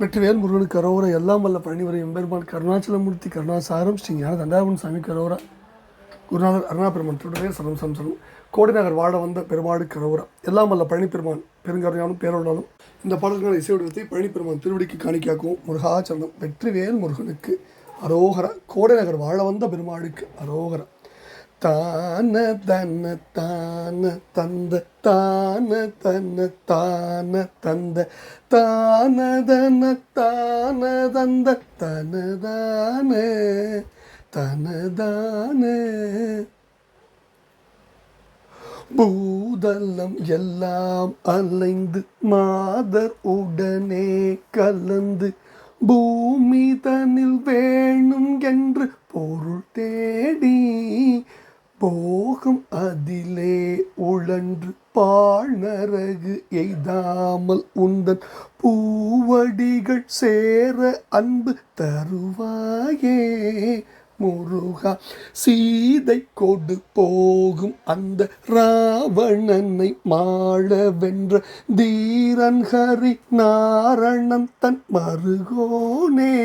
வெற்றிவேல் முருகனுக்கு கரோர எல்லாம் வல்ல பழனிவரை எம்பெருமான் கருணாச்சலமூர்த்தி கருணாசாரம் ஸ்ரீ ஞான தண்டாபன் சாமி கரோரா குருநாதர் அருணாபெருமான் திருடவே சரம் சம்சரம் கோடிநகர் வாழ வந்த பெருமாடு கரோரா எல்லாம் வல்ல பழனி பெருமான் பெருங்கருணையாலும் இந்த பாடல்கள் இசைவடிவத்தை பழனி பெருமான் திருவடிக்கு காணிக்காக்கும் முருகாச்சரணம் வெற்றிவேல் முருகனுக்கு அரோகர. கோடைநகர் வாழ வந்த பெருமாளுக்கு அரோகர. தான தன தான தந்த தான தன தான தந்த தான தன தான தந்த தனதான தனதான. பூதலம் எல்லாம் அலைந்து மாதர் உடனே கலந்து பூமி தனில் வேணும் என்று பொருள் தேடி போகும் அதிலே உழன்று பாழ்நரகு எய்தாமல் உந்தன் பூவடிகள் சேர அன்பு தருவாயே. முருகா சீதை கொடு போகும் அந்த ராவணனை மாள வென்ற தீரன் ஹரி நாரணன் தன் மருகோனே.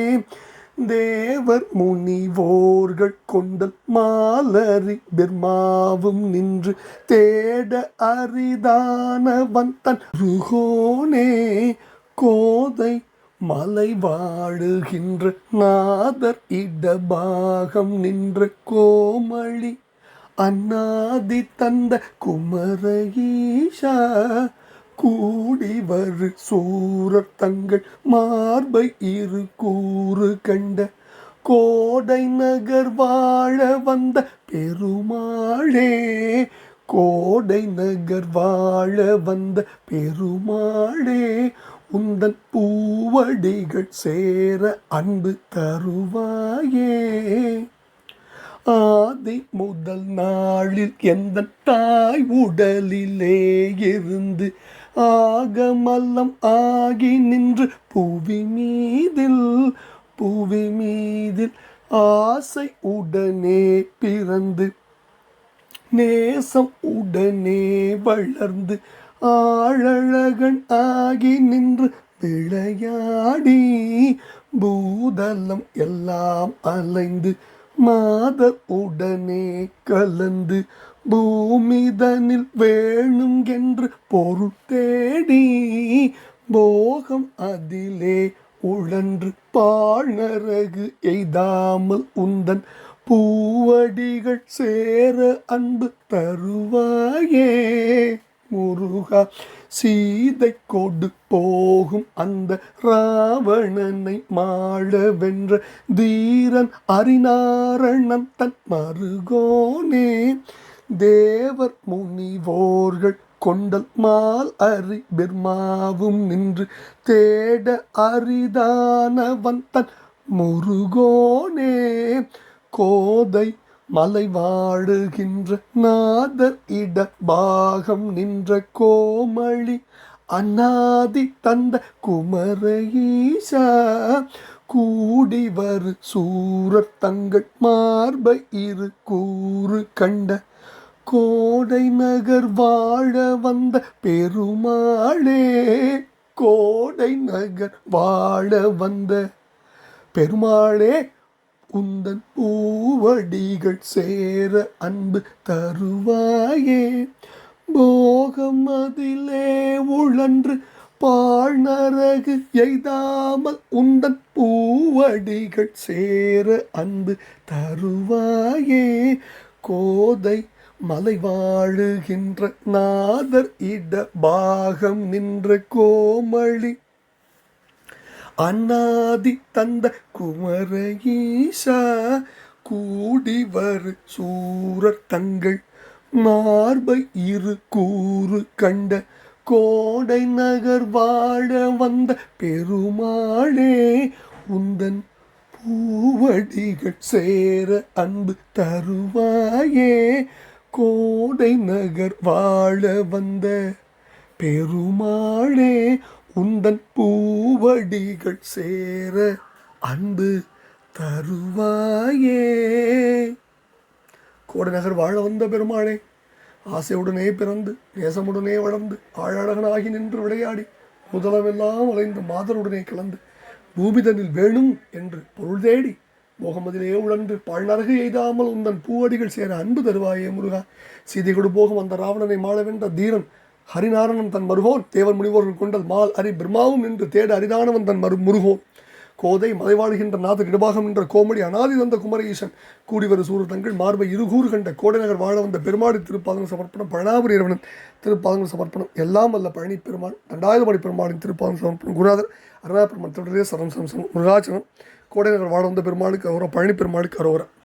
தேவர் முனிவோர்கள் கொண்டல் மாலரி பிர்மாவும் நின்று தேட அரிதானவன் தன் ருகோனே. கோதை மலை வாழுகின்ற நாதர் இடபாகம் நின்ற கோமளி அன்னாதி தந்த குமரஈஷா கூடி வரு சூரர் தங்கள் மார்பை இரு கூறு கண்ட கோடை நகர் வாழ வந்த பெருமாளே. கோடை நகர் வாழ வந்த பெருமாளே உந்தன் பூவடிகள் சேர அன்பு தருவாயே. ஆ ஆதி முதல் நாளில் எந்த தாய் உடலிலே இருந்து ஆகமல்லம் ஆகி நின்று புவி மீதில் புவி மீதில் ஆசை உடனே பிறந்து நேசம் உடனே வளர்ந்து ஆழழகன் ஆகி நின்று விளையாடி பூதலம் எல்லாம் அலைந்து மாத உடனே கலந்து பூமிதனில் வேணும் என்று பொருள் தேடி போகம் அதிலே உழன்று பாழ்நரகு எய்தாமல் உந்தன் பூவடிகள் சேர அன்பு தருவாயே. முருகா சீதை கொடு போகும் அந்த ராவணனை மாழவென்ற தீரன் அரிநாரணன் தன் மருகோனே. தேவர் முனிவோர்கள் கொண்டல் மால் அரி பெர்மாவும் நின்று தேட அரிதானவன் தன் முருகோனே. கோதை மலை வாழுகின்ற நாதர் இட பாகம் நின்ற கோமளி அநாதி தந்த குமரஈசா கூடி வரு சூரர் தங்கள் மார்பை இரு கூறு கண்ட. கோடை நகர் வாழ வந்த பெருமாளே கோடை நகர் வாழ வந்த பெருமாளே உந்தன் பூவடிகள் சேர அன்பு தருவாயே. போகம் அதிலே உழன்று பாழ்நரகு எய்தாமல் உந்தன் பூவடிகள் சேர அன்பு தருவாயே. கோதை மலை வாழுகின்ற நாதர் இட பாகம் நின்ற கோமளி அண்ணாதி தந்த குமரஈசா கூடி வரு சூரர் தங்கள் மார்பை இரு கூறு கண்ட கோடை நகர் வாழ வந்த பெருமாளே உந்தன் பூவடிகள் சேர அன்பு தருவாயே கோடை நகர் வாழ வந்த பெருமாளே உந்தன் பூவடிகள் சேர அன்பு தருவாயே. கோடநகர் வாழ வந்த பெருமாளே ஆசையுடனே பிறந்து நேசமுடனே வளர்ந்து ஆழகனாகி நின்று விளையாடி முதலமெல்லாம் அலைந்து மாதருடனே கலந்து பூமிதனில் வேணும் என்று பொருள் தேடி முகமதிலே உழன்று பழநரகு எய்தாமல் உந்தன் பூவடிகள் சேர அன்பு தருவாயே முருகா. சீதை கொடு போகும் அந்த ராவணனை மாளவென்ற தீரன் ஹரிநாரணன் தன் மருகோன் தேவர் முனிவோர்கள் கொண்டல் மால் அரி பிரம்மாவும் நின்று தேட அரிதானவன் தன் மரு முருகோன். கோதை மலைவாழ்கின்ற நாத இடபாகம் என்ற கோமடி அனாதி தந்த குமரேசன் கூடிவரு சூறு தங்கள் மார்பை இருகூறு கண்ட கோடைநகர் வாழ வந்த பெருமாடி திருப்பாதங்கள் சமர்ப்பணம் பழனாபுரி இறைவனன் திருப்பாதங்கள் சமர்ப்பணம் எல்லாம் வல்ல பழனி பெருமாள் ரெண்டாயிரமணி பெருமாளின் திருப்பாதம் சமர்ப்பணம் குருநாதர் அருணா பெருமான் தொடரே சரம் சம் முருகாச்சனம் கோடைநகர் வாழ வந்த பெருமாளுக்கு அரோரா பழனி பெருமாளுக்கு அரோரா.